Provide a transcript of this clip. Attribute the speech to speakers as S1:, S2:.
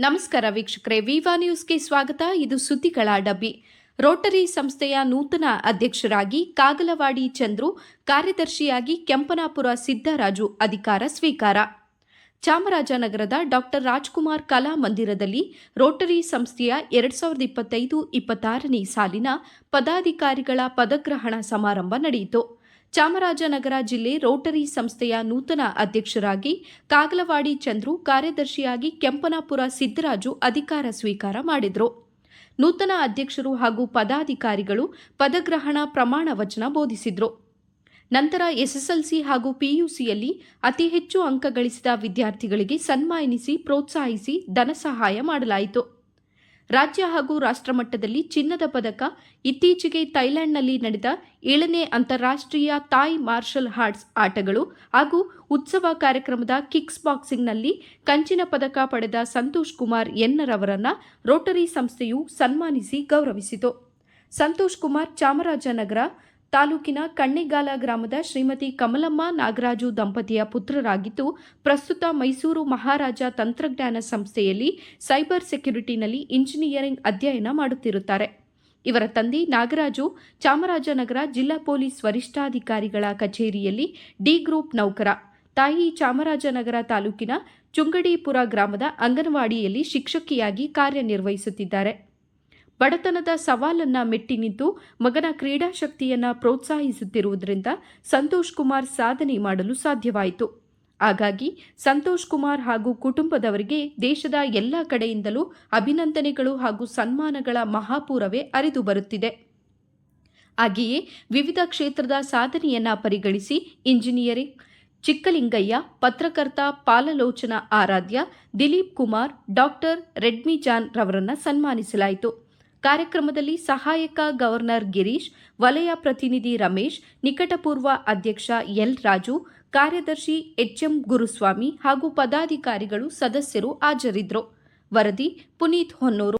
S1: ನಮಸ್ಕಾರ ವೀಕ್ಷಕರೇ, ವಿವಾ ನ್ಯೂಸ್ಗೆ ಸ್ವಾಗತ. ಇದು ಸುದ್ದಿಗಳ ಡಬ್ಬಿ. ರೋಟರಿ ಸಂಸ್ಥೆಯ ನೂತನ ಅಧ್ಯಕ್ಷರಾಗಿ ಕಾಗಲವಾಡಿ ಚಂದ್ರು, ಕಾರ್ಯದರ್ಶಿಯಾಗಿ ಕೆಂಪನಾಪುರ ಸಿದ್ದರಾಜು ಅಧಿಕಾರ ಸ್ವೀಕಾರ. ಚಾಮರಾಜನಗರದ ಡಾಕ್ಟರ್ ರಾಜ್ಕುಮಾರ್ ಕಲಾ ಮಂದಿರದಲ್ಲಿ ರೋಟರಿ ಸಂಸ್ಥೆಯ ಎರಡ್ ಸಾವಿರದ ಇಪ್ಪತ್ತೈದು, ಇಪ್ಪತ್ತಾರನೇ ಸಾಲಿನ ಪದಾಧಿಕಾರಿಗಳ ಪದಗ್ರಹಣ ಸಮಾರಂಭ ನಡೆಯಿತು. ಚಾಮರಾಜನಗರ ಜಿಲ್ಲೆ ರೋಟರಿ ಸಂಸ್ಥೆಯ ನೂತನ ಅಧ್ಯಕ್ಷರಾಗಿ ಕಾಗಲವಾಡಿ ಚಂದ್ರು ಕಾರ್ಯದರ್ಶಿಯಾಗಿ ಕೆಂಪನಾಪುರ ಸಿದ್ದರಾಜು ಅಧಿಕಾರ ಸ್ವೀಕಾರ ಮಾಡಿದರು. ನೂತನ ಅಧ್ಯಕ್ಷರು ಹಾಗೂ ಪದಾಧಿಕಾರಿಗಳು ಪದಗ್ರಹಣ ಪ್ರಮಾಣ ವಚನ ಬೋಧಿಸಿದರು. ನಂತರ ಎಸ್ಎಸ್ಎಲ್ಸಿ ಹಾಗೂ ಪಿಯುಸಿಯಲ್ಲಿ ಅತಿ ಹೆಚ್ಚು ಅಂಕ ಗಳಿಸಿದ ವಿದ್ಯಾರ್ಥಿಗಳಿಗೆ ಸನ್ಮಾನಿಸಿ ಪ್ರೋತ್ಸಾಹಿಸಿ ಧನಸಹಾಯ ಮಾಡಲಾಯಿತು. ರಾಜ್ಯ ಹಾಗೂ ರಾಷ್ಟ್ರಮಟ್ಟದಲ್ಲಿ ಚಿನ್ನದ ಪದಕ ಇತ್ತೀಚೆಗೆ ಥೈಲ್ಯಾಂಡ್ನಲ್ಲಿ ನಡೆದ ಏಳನೇ ಅಂತಾರಾಷ್ಟ್ರೀಯ ತಾಯ್ ಮಾರ್ಷಲ್ ಆರ್ಟ್ಸ್ ಆಟಗಳು ಹಾಗೂ ಉತ್ಸವ ಕಾರ್ಯಕ್ರಮದ ಕಿಕ್ಸ್ ಬಾಕ್ಸಿಂಗ್ನಲ್ಲಿ ಕಂಚಿನ ಪದಕ ಪಡೆದ ಸಂತೋಷ್ ಕುಮಾರ್ ಎನ್ನರವರನ್ನ ರೋಟರಿ ಸಂಸ್ಥೆಯು ಸನ್ಮಾನಿಸಿ ಗೌರವಿಸಿತು. ಸಂತೋಷ್ ಕುಮಾರ್ ಚಾಮರಾಜನಗರ ತಾಲೂಕಿನ ಕಣ್ಣೆಗಾಲ ಗ್ರಾಮದ ಶ್ರೀಮತಿ ಕಮಲಮ್ಮ ನಾಗರಾಜು ದಂಪತಿಯ ಪುತ್ರರಾಗಿದ್ದು, ಪ್ರಸ್ತುತ ಮೈಸೂರು ಮಹಾರಾಜ ತಂತ್ರಜ್ಞಾನ ಸಂಸ್ಥೆಯಲ್ಲಿ ಸೈಬರ್ ಸೆಕ್ಯುರಿಟಿನಲ್ಲಿ ಇಂಜಿನಿಯರಿಂಗ್ ಅಧ್ಯಯನ ಮಾಡುತ್ತಿರುತ್ತಾರೆ. ಇವರ ತಂದೆ ನಾಗರಾಜು ಚಾಮರಾಜನಗರ ಜಿಲ್ಲಾ ಪೊಲೀಸ್ ವರಿಷ್ಠಾಧಿಕಾರಿಗಳ ಕಚೇರಿಯಲ್ಲಿ ಡಿ ಗ್ರೂಪ್ ನೌಕರ. ತಾಯಿ ಚಾಮರಾಜನಗರ ತಾಲೂಕಿನ ಚುಂಗಡಿಪುರ ಗ್ರಾಮದ ಅಂಗನವಾಡಿಯಲ್ಲಿ ಶಿಕ್ಷಕಿಯಾಗಿ ಕಾರ್ಯನಿರ್ವಹಿಸುತ್ತಿದ್ದಾರೆ. ಬಡತನದ ಸವಾಲನ್ನ ಮೆಟ್ಟಿ ನಿಂತು ಮಗನ ಕ್ರೀಡಾಶಕ್ತಿಯನ್ನ ಪ್ರೋತ್ಸಾಹಿಸುತ್ತಿರುವುದರಿಂದ ಸಂತೋಷ್ ಕುಮಾರ್ ಸಾಧನೆ ಮಾಡಲು ಸಾಧ್ಯವಾಯಿತು. ಹಾಗಾಗಿ ಸಂತೋಷ್ ಕುಮಾರ್ ಹಾಗೂ ಕುಟುಂಬದವರಿಗೆ ದೇಶದ ಎಲ್ಲ ಕಡೆಯಿಂದಲೂ ಅಭಿನಂದನೆಗಳು ಹಾಗೂ ಸನ್ಮಾನಗಳ ಮಹಾಪೂರವೇ ಅರಿದು ಬರುತ್ತಿದೆ. ಹಾಗೆಯೇ ವಿವಿಧ ಕ್ಷೇತ್ರದ ಸಾಧನೆಯನ್ನ ಪರಿಗಣಿಸಿ ಇಂಜಿನಿಯರಿಂಗ್ ಚಿಕ್ಕಲಿಂಗಯ್ಯ, ಪತ್ರಕರ್ತ ಪಾಲಲೋಚನ ಆರಾಧ್ಯ, ದಿಲೀಪ್ ಕುಮಾರ್, ಡಾಕ್ಟರ್ ರೆಡ್ಮಿ ಜಾನ್ ರವರನ್ನ ಸನ್ಮಾನಿಸಲಾಯಿತು. ಕಾರ್ಯಕ್ರಮದಲ್ಲಿ ಸಹಾಯಕ ಗವರ್ನರ್ ಗಿರೀಶ್, ವಲಯ ಪ್ರತಿನಿಧಿ ರಮೇಶ್, ನಿಕಟಪೂರ್ವ ಅಧ್ಯಕ್ಷ ಎಲ್ ರಾಜು, ಕಾರ್ಯದರ್ಶಿ ಎಚ್ಎಂ ಗುರುಸ್ವಾಮಿ ಹಾಗೂ ಪದಾಧಿಕಾರಿಗಳು ಸದಸ್ಯರು ಹಾಜರಿದ್ದರು. ವರದಿ ಪುನೀತ್ ಹೊನ್ನೂರು.